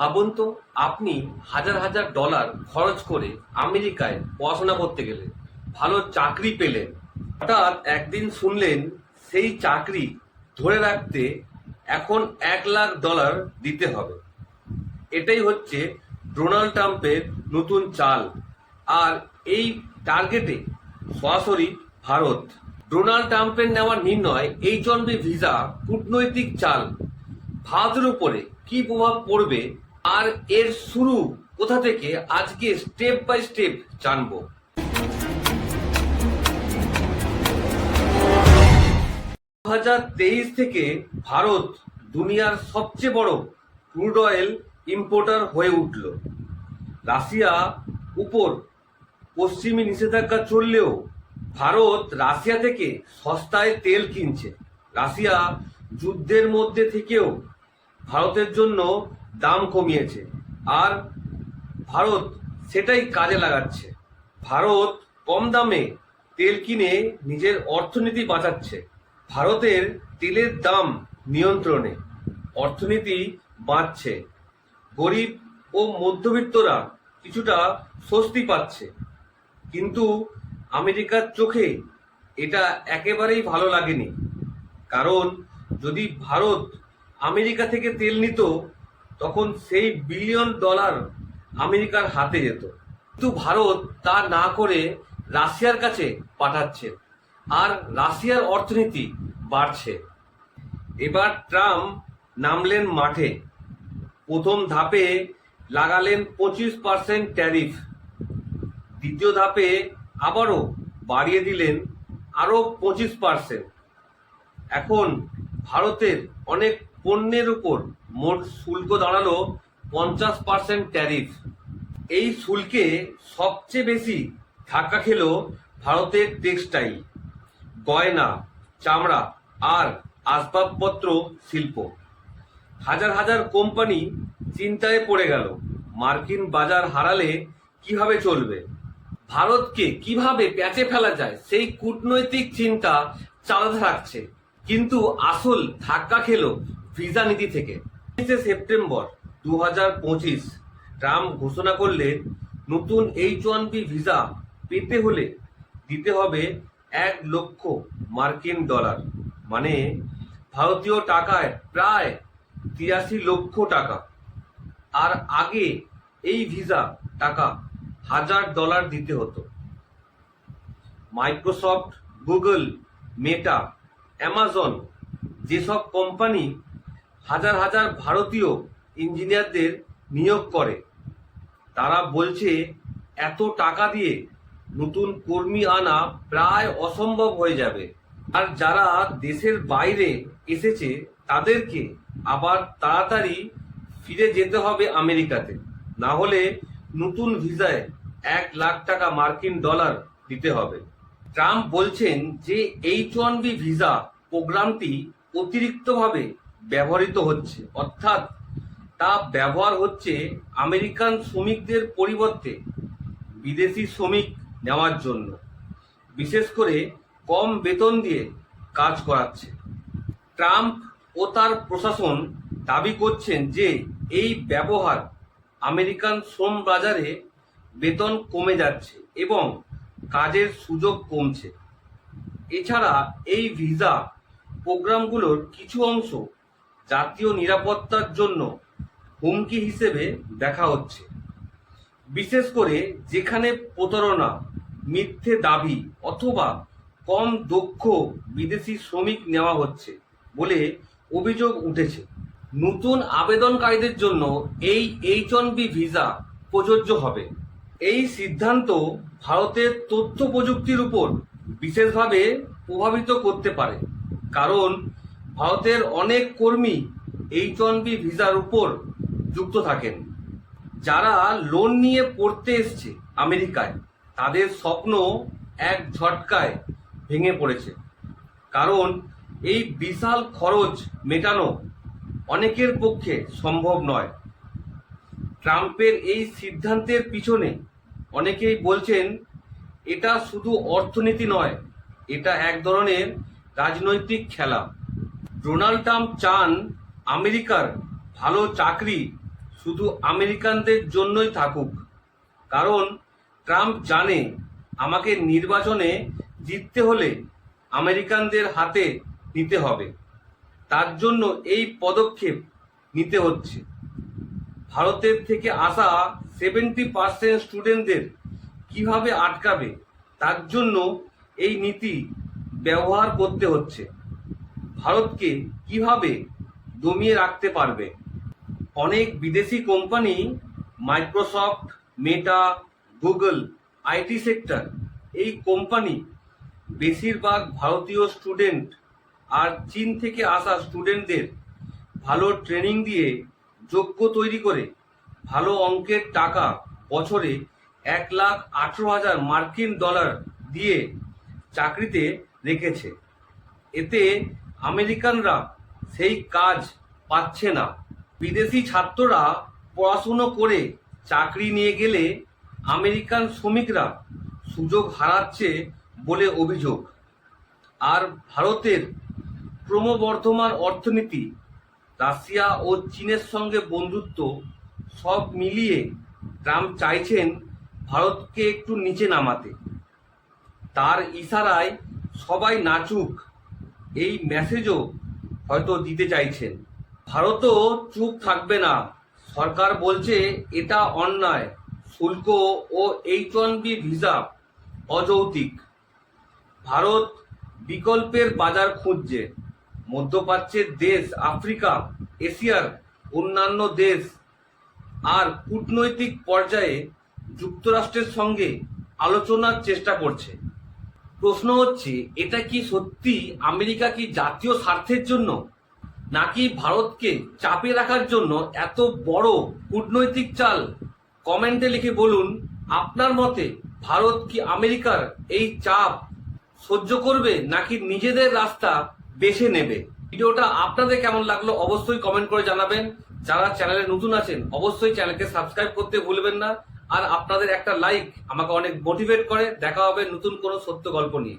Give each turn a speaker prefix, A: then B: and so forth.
A: ভাবুন তো আপনি হাজার হাজার ডলার খরচ করে আমেরিকায় পড়াশোনা করতে গেলেন ভালো চাকরি পেলেন। হঠাৎ একদিন শুনলেন সেই চাকরি ধরে রাখতে এখন এক লাখ ডলার দিতে হবে। এটাই হচ্ছে ডোনাল্ড ট্রাম্পের নতুন চাল। আর এই টার্গেটে সরাসরি ভারত। ডোনাল্ড ট্রাম্পের নেওয়া নির্ণয় ওয়ান বি ভিসা কূটনৈতিক চাল। ভারতের উপরে কি প্রভাব পড়বে আর এর শুরু কোথা থেকে আজকে স্টেপ বাই স্টেপ জানব। দু হাজার তেইশ থেকে ভারত দুনিয়ার সবচেয়ে বড় ক্রুড অয়েল ইম্পোর্টার হয়ে উঠল। রাশিয়া উপর পশ্চিমী নিষেধাজ্ঞা চললেও ভারত রাশিয়া থেকে সস্তায় তেল কিনছে। রাশিয়া যুদ্ধের মধ্যে থেকেও ভারতের জন্য দাম কমিয়েছে। আর ভারত সেটাই কাজে লাগাচ্ছে। ভারত কম দামে তেল কিনে নিজের অর্থনীতি বাঁচাচ্ছে। ভারতের তেলের দাম নিয়ন্ত্রণে অর্থনীতি বাঁচছে। গরিব ও মধ্যবিত্তরা কিছুটা স্বস্তি পাচ্ছে। কিন্তু আমেরিকার চোখে এটা একেবারেই ভালো লাগেনি। কারণ যদি ভারত আমেরিকা থেকে তেল নিত তখন সেই বিলিয়ন ডলার আমেরিকার হাতে যেত। কিন্তু ভারত তা না করে রাশিয়ার কাছে পাঠাচ্ছে আর রাশিয়ার অর্থনীতি বাড়ছে। এবার ট্রাম্প নামলেন মাঠে। প্রথম ধাপে লাগালেন পঁচিশ পার্সেন্ট ট্যারিফ দ্বিতীয় ধাপে আবারও বাড়িয়ে দিলেন আরও পঁচিশ পার্সেন্ট এখন ভারতের অনেক পণ্যের উপর মোট শুল্ক দাঁড়াল পঞ্চাশ পার্সেন্ট ট্যারিফ। এই শুল্কে সবচেয়ে বেশি ধাক্কা খেল ভারতের টেক্সটাইল, গয়না, চামড়া আর আসবাবপত্র শিল্প। হাজার হাজার কোম্পানি চিন্তায় পড়ে গেল, মার্কিন বাজার হারালে কীভাবে চলবে? ভারতকে কীভাবে প্যাচে ফেলা যায় সেই কূটনৈতিক চিন্তা চালাতে থাকছে কিন্তু আসল ধাক্কা খেলো ভিসা নীতি থেকে। উনিশে সেপ্টেম্বর দু হাজার পঁচিশ ট্রাম্প ঘোষণা করলেন, নতুন এইচ ওয়ান বি ভিসা পেতে হলে দিতে হবে এক লক্ষ মার্কিন ডলার। মানে ভারতীয় টাকায় প্রায় তিরাশি লক্ষ টাকা। আর আগে এই ভিসা টাকা হাজার ডলার দিতে হতো। মাইক্রোসফট, গুগল, মেটা, অ্যামাজন যেসব কোম্পানি হাজার হাজার ভারতীয় ইঞ্জিনিয়ারদের নিয়োগ করে। তারা বলছে, এত টাকা দিয়ে নতুন কর্মী আনা প্রায় অসম্ভব হয়ে যাবে। আর যারা দেশের বাইরে এসেছে, তাদেরকে আবার তাড়াতাড়ি ফিরে যেতে হবে আমেরিকাতে। না হলে নতুন ভিসায় এক লাখ টাকা মার্কিন ডলার দিতে হবে। ট্রাম্প বলছেন যে, এইচ ওয়ান বি ভিসা প্রোগ্রামটি অতিরিক্তভাবে ব্যবহৃত হচ্ছে। অর্থাৎ তা ব্যবহার হচ্ছে আমেরিকান শ্রমিকদের পরিবর্তে বিদেশি শ্রমিক নেওয়ার জন্য। বিশেষ করে কম বেতন দিয়ে কাজ করাচ্ছে। ট্রাম্প ও তার প্রশাসন দাবি করছেন যে এই ব্যবহার আমেরিকান শ্রম বাজারে বেতন কমে যাচ্ছে এবং কাজের সুযোগ কমছে। এছাড়া এই ভিসা প্রোগ্রামগুলোর কিছু অংশ জাতীয় নিরাপত্তার জন্য হুমকি হিসেবে দেখা হচ্ছে। বিশেষ করে যেখানে প্রতারণা, মিথ্যে দাবি অথবা কম দক্ষ বিদেশি শ্রমিক নেওয়া হচ্ছে বলে অভিযোগ উঠেছে। নতুন আবেদনকারীদের জন্য এই এইচ বি ভিসা প্রযোজ্য হবে। এই সিদ্ধান্ত ভারতের তথ্য প্রযুক্তির উপর বিশেষভাবে প্রভাবিত করতে পারে। কারণ ভারতের অনেক কর্মী এইচ ওয়ান বি ভিসার উপর যুক্ত থাকেন। যারা লোন নিয়ে পড়তে এসছে আমেরিকায়, তাদের স্বপ্ন এক ঝটকায় ভেঙে পড়েছে। কারণ এই বিশাল খরচ মেটানো অনেকের পক্ষে সম্ভব নয়। ট্রাম্পের এই সিদ্ধান্তের পিছনে অনেকেই বলছেন, এটা শুধু অর্থনীতি নয়, এটা এক ধরনের রাজনৈতিক খেলা। ডোনাল্ড ট্রাম্প চান আমেরিকার ভালো চাকরি শুধু আমেরিকানদের জন্যই থাকুক। কারণ ট্রাম্প জানে আমাকে নির্বাচনে জিততে হলে আমেরিকানদের হাতে নিতে হবে। তার জন্য এই পদক্ষেপ নিতে হচ্ছে। ভারতের থেকে আসা সেভেন্টি পার্সেন্ট স্টুডেন্টদের কীভাবে আটকাবে, তার জন্য এই নীতি ব্যবহার করতে হচ্ছে। ভারতকে কীভাবে দমিয়ে রাখতে পারবে? অনেক বিদেশি company, Microsoft, Meta, Google IT sector, এই কোম্পানি বেশিরভাগ ভারতীয় স্টুডেন্ট আর চীন থেকে আসা স্টুডেন্টদের ভালো ট্রেনিং দিয়ে যোগ্য তৈরি করে। ভালো অঙ্কের টাকা বছরে এক লাখ আঠেরো হাজার মার্কিন ডলার দিয়ে চাকরিতে রেখেছে। এতে আমেরিকানরা সেই কাজ পাচ্ছে না। বিদেশি ছাত্ররা পড়াশুনো করে চাকরি নিয়ে গেলে আমেরিকান শ্রমিকরা সুযোগ হারাচ্ছে বলে অভিযোগ। আর ভারতের ক্রমবর্ধমান অর্থনীতি, রাশিয়া ও চীনের সঙ্গে বন্ধুত্ব সব মিলিয়ে ট্রাম্প চাইছেন ভারতকে একটু নিচে নামাতে। তার ইশারায় সবাই নাচুক এই মেসেজও হয়তো দিতে চাইছেন। ভারতও চুপ থাকবে না। সরকার বলছে এটা অন্যায়, শুল্ক ও এইচ ওয়ান বি ভিসা অযৌক্তিক। ভারত বিকল্পের বাজার খুঁজছে। মধ্যপ্রাচ্যের দেশ আফ্রিকা, এশিয়ার অন্যান্য দেশ আর কূটনৈতিক পর্যায়ে যুক্তরাষ্ট্রের সঙ্গে আলোচনার চেষ্টা করছে। প্রশ্ন হচ্ছে, এটা কি সত্যি আমেরিকা কি জাতীয় স্বার্থের জন্য? নাকি ভারতকে চাপে রাখার জন্য এত বড় কূটনৈতিক চাল? কমেন্টে লিখে বলুন, আপনার মতে ভারত কি আমেরিকার এই চাপ সহ্য করবে নাকি নিজেদের রাস্তা বেছে নেবে? ভিডিওটা আপনাদের কেমন লাগল অবশ্যই কমেন্ট করে জানাবেন। যারা চ্যানেলে নতুন আছেন, অবশ্যই চ্যানেলকে সাবস্ক্রাইব করতে ভুলবেন না। আর আপনাদের একটা লাইক আমাকে অনেক মোটিভেট করে। দেখা হবে নতুন কোনো সত্য গল্প নিয়ে।